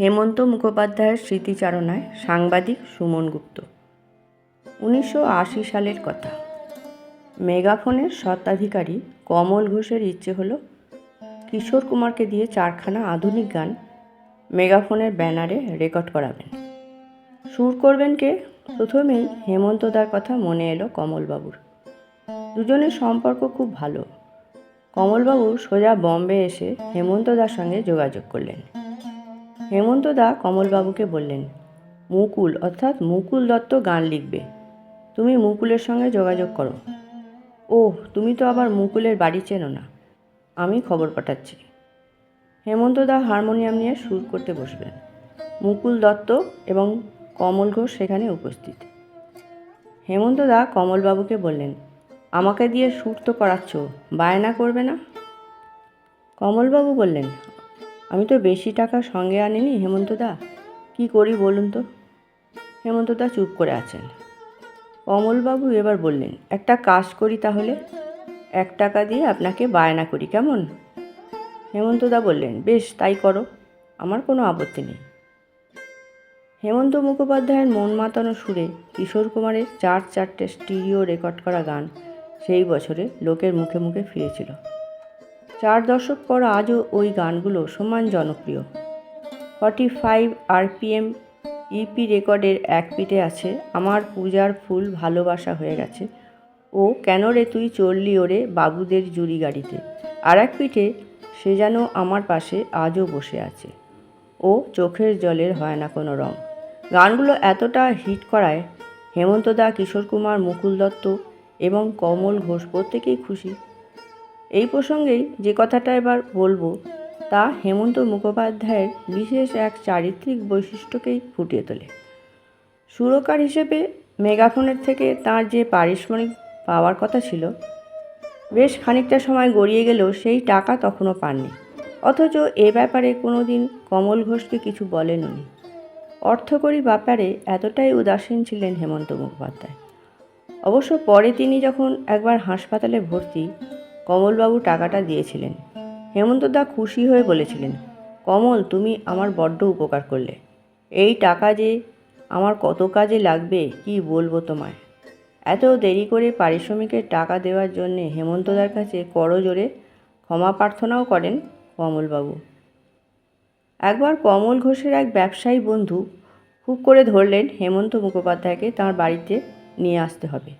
হেমন্ত মুখোপাধ্যায়ের স্মৃতিচারণায় সাংবাদিক সুমন গুপ্ত। উনিশশো আশি সালের কথা। মেগাফোনের স্বত্বাধিকারী কমল ঘোষের ইচ্ছে হলো কিশোর কুমারকে দিয়ে চারখানা আধুনিক গান মেগাফোনের ব্যানারে রেকর্ড করাবেন। সুর করবেন কে? প্রথমেই হেমন্তদার কথা মনে এলো কমলবাবুর। দুজনের সম্পর্ক খুব ভালো। কমলবাবু সোজা বম্বে এসে হেমন্তদার সঙ্গে যোগাযোগ করলেন। হেমন্তদা কমলবাবুকে বললেন, মুকুল, অর্থাৎ মুকুল দত্ত গান লিখবে। তুমি মুকুলের সঙ্গে যোগাযোগ করো। ও তুমি তো আবার মুকুলের বাড়ি চেনো না। আমি খবর পাঠাচ্ছি। হেমন্তদা হারমোনিয়াম নিয়ে সুর করতে বসবেন। মুকুল দত্ত এবং কমল ঘোষ সেখানে উপস্থিত। হেমন্তদা কমলবাবুকে বললেন, আমাকে দিয়ে সুর তো করাচ্ছ, বায়না করবে না? কমলবাবু বললেন আমি তো বেশি টাকা সঙ্গে আনিনি, হেমন্তদা। কি করি বলুন তো? হেমন্তদা চুপ করে আছেন। অমলবাবু এবার বললেন, একটা কাজ করি তাহলে। এক টাকা দিয়ে আপনাকে বায়না করি, কেমন? হেমন্তদা বললেন, বেশ, তাই করো। আমার কোনো আপত্তি নেই। হেমন্ত মুখোপাধ্যায়ের মন মাতানো সুরে কিশোর কুমারের চার চারটে স্টিরিও রেকর্ড করা গান সেই বছরে লোকের মুখে মুখে ফিরেছিল। চার দশক পর আজও ওই গানগুলো সমান জনপ্রিয়। ফর্টি ফাইভ আরপিএম ইপি রেকর্ডের এক পিঠে আছে, আমার পূজার ফুল ভালোবাসা হয়ে গেছে। ও, কেন রে তুই চললি ওরে বাবুদের জুড়ি গাড়িতে? আর এক পিঠে, সে যেন আমার পাশে আজও বসে আছে। ও, চোখের জলের হয় না কোনো রং। গানগুলো এতটা হিট করায়, হেমন্তদা, কিশোর কুমার, মুকুল দত্ত এবং কমল ঘোষ প্রত্যেকেই খুশি। এই প্রসঙ্গেই যে কথাটা এবার বলব, তা হেমন্ত মুখোপাধ্যায়ের বিশেষ এক চারিত্রিক বৈশিষ্ট্যকেই ফুটিয়ে তোলে। সুরকার হিসেবে মেগাফোনের থেকে তার যে পারিশ্রমিক পাওয়ার কথা ছিল, বেশ খানিকটা সময় গড়িয়ে গেলেও সেই টাকা তখনও পাননি। অথচ এ ব্যাপারে কোনো দিন কমল ঘোষকে কিছু বলেন উনি অর্থকরী ব্যাপারে এতটাই উদাসীন ছিলেন হেমন্ত মুখোপাধ্যায়। অবশ্য পরে তিনি যখন একবার হাসপাতালে ভর্তি কমলবাবু টাকাটা দিয়েছিলেন। হেমন্তদা খুশি হয়ে বলেছিলেন, কমল, তুমি আমার বড্ড উপকার করলে। এই টাকা যে আমার কত কাজে লাগবে, কি বলব তোমায়? এত দেরি করে পারিশ্রমিকের টাকা দেওয়ার জন্যে হেমন্তদার কাছে করজোরে ক্ষমা প্রার্থনাও করেন কমলবাবু। একবার কমল ঘোষের এক ব্যবসায়ী বন্ধু খুব করে ধরলেন, হেমন্ত মুখোপাধ্যায়কে তার বাড়িতে নিয়ে আসতে হবে।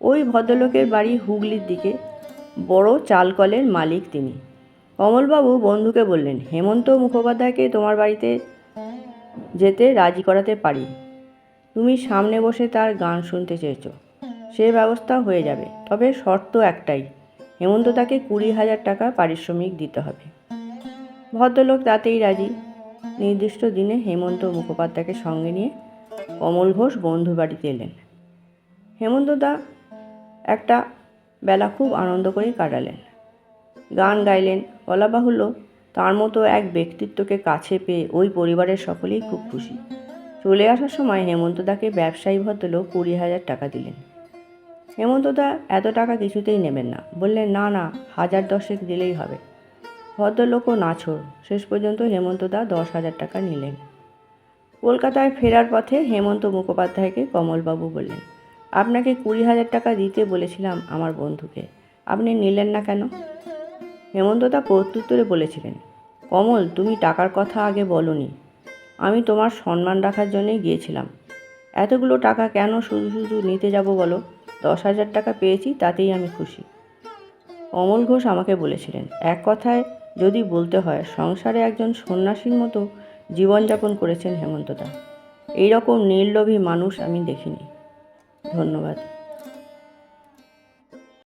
ওই ভদ্রলোকের বাড়ি হুগলির দিকে বড় চালকলের মালিক তিনি। কমলবাবু বন্ধুকে বললেন, হেমন্ত মুখোপাধ্যায়কে তোমার বাড়িতে যেতে রাজি করাতে পারি। তুমি সামনে বসে তার গান শুনতে চেয়েছ। সে ব্যবস্থা হয়ে যাবে। তবে শর্ত একটাই, হেমন্ত তাকে কুড়ি হাজার টাকা পারিশ্রমিক দিতে হবে। ভদ্রলোক তাতেই রাজি। নির্দিষ্ট দিনে হেমন্ত মুখোপাধ্যায়কে সঙ্গে নিয়ে কমল ঘোষ বন্ধু বাড়িতে এলেন হেমন্তদা একটা বেলা খুব আনন্দ করে কাটালেন। গান গাইলেন বলা বাহুল্য। তার মতো এক ব্যক্তিত্বকে কাছে পেয়ে ওই পরিবারের সকলেই খুব খুশি। চলে আসার সময় হেমন্তদাকে ব্যবসায়ী ভদ্রলোক কুড়ি হাজার টাকা দিলেন। হেমন্তদা এত টাকা কিছুতেই নেবেন না। বললেন, না না, হাজার দশেক দিলেই হবে। ভদ্রলোকও নাছর শেষ পর্যন্ত হেমন্তদা দশ হাজার টাকা নিলেন। কলকাতায় ফেরার পথে হেমন্ত মুখোপাধ্যায়কে কমলবাবু বললেন আপনাকে কুড়ি হাজার টাকা দিতে বলেছিলাম আমার বন্ধুকে। আপনি নিলেন না কেন? হেমন্তদা প্রত্যুত্তরে বলেছিলেন, কমল, তুমি টাকার কথা আগে বলনি। আমি তোমার সম্মান রাখার জন্যই গিয়েছিলাম। এতগুলো টাকা কেন শুধু শুধু নিতে যাব বলো? দশ হাজার টাকা পেয়েছি, তাতেই আমি খুশি। অমল ঘোষ আমাকে বলেছিলেন, এক কথায় যদি বলতে হয়, সংসারে একজন সন্ন্যাসীর মতো জীবনযাপন করেছেন হেমন্তদা এইরকম নির্লোভী মানুষ আমি দেখিনি। ধন্যবাদ।